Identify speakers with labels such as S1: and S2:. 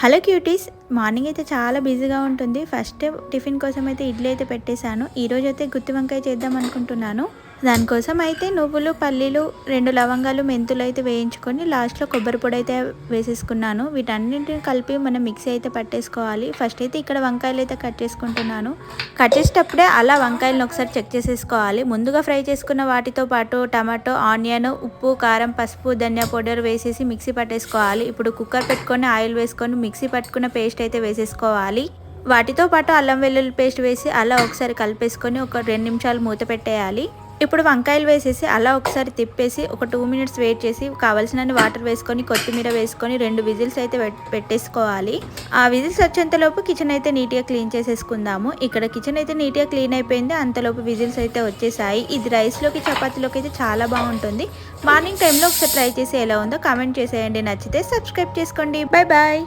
S1: Hello cuties morning అయితే చాలా బిజీగా ఉంటుంది. ఫస్ట్ టిఫిన్ కోసం అయితే ఇడ్లీ అయితే పెట్టేశాను. ఈరోజు అయితే గుత్తి వంకాయ చేద్దాం అనుకుంటున్నాను. దానికోసం అయితే నువ్వులు పల్లీలు రెండు లవంగాలు మెంతులు అయితే వేయించుకొని లాస్ట్లో కొబ్బరి పొడి అయితే వేసేసుకున్నాను. వీటన్నింటిని కలిపి మనం మిక్సీ అయితే పట్టేసుకోవాలి. ఫస్ట్ అయితే ఇక్కడ వంకాయలు అయితే కట్ చేసుకుంటున్నాను. కట్ చేసేటప్పుడే అలా వంకాయలను ఒకసారి చెక్ చేసేసుకోవాలి. ముందుగా ఫ్రై చేసుకున్న వాటితో పాటు టమాటో ఆనియన్ ఉప్పు కారం పసుపు ధనియా పౌడర్ వేసేసి మిక్సీ పట్టేసుకోవాలి. ఇప్పుడు కుక్కర్ పెట్టుకొని ఆయిల్ వేసుకొని మిక్సీ పట్టుకున్న పేస్ట్ అయితే వేసేసుకోవాలి. వాటితో పాటు అల్లం వెల్లుల్లి పేస్ట్ వేసి అలా ఒకసారి కలిపేసుకొని ఒక రెండు నిమిషాలు మూత పెట్టేయాలి. ఇప్పుడు వంకాయలు వేసేసి అలా ఒకసారి తిప్పేసి ఒక టూ మినిట్స్ వెయిట్ చేసి కావలసినన్ని వాటర్ వేసుకొని కొత్తిమీర వేసుకొని రెండు విజిల్స్ అయితే పెట్టేసుకోవాలి. ఆ విజిల్స్ వచ్చేంతలోపు కిచెన్ అయితే నీట్గా క్లీన్ చేసేసుకుందాము. ఇక్కడ కిచెన్ అయితే నీట్గా క్లీన్ అయిపోయింది. అంతలోపు విజిల్స్ అయితే వచ్చేసాయి. ఇది రైస్లోకి చపాతీలోకి అయితే చాలా బాగుంటుంది. మార్నింగ్ టైంలో ఒకసారి ట్రై చేసి ఎలా ఉందో కామెంట్ చేసేయండి. నచ్చితే సబ్స్క్రైబ్ చేసుకోండి. Bye bye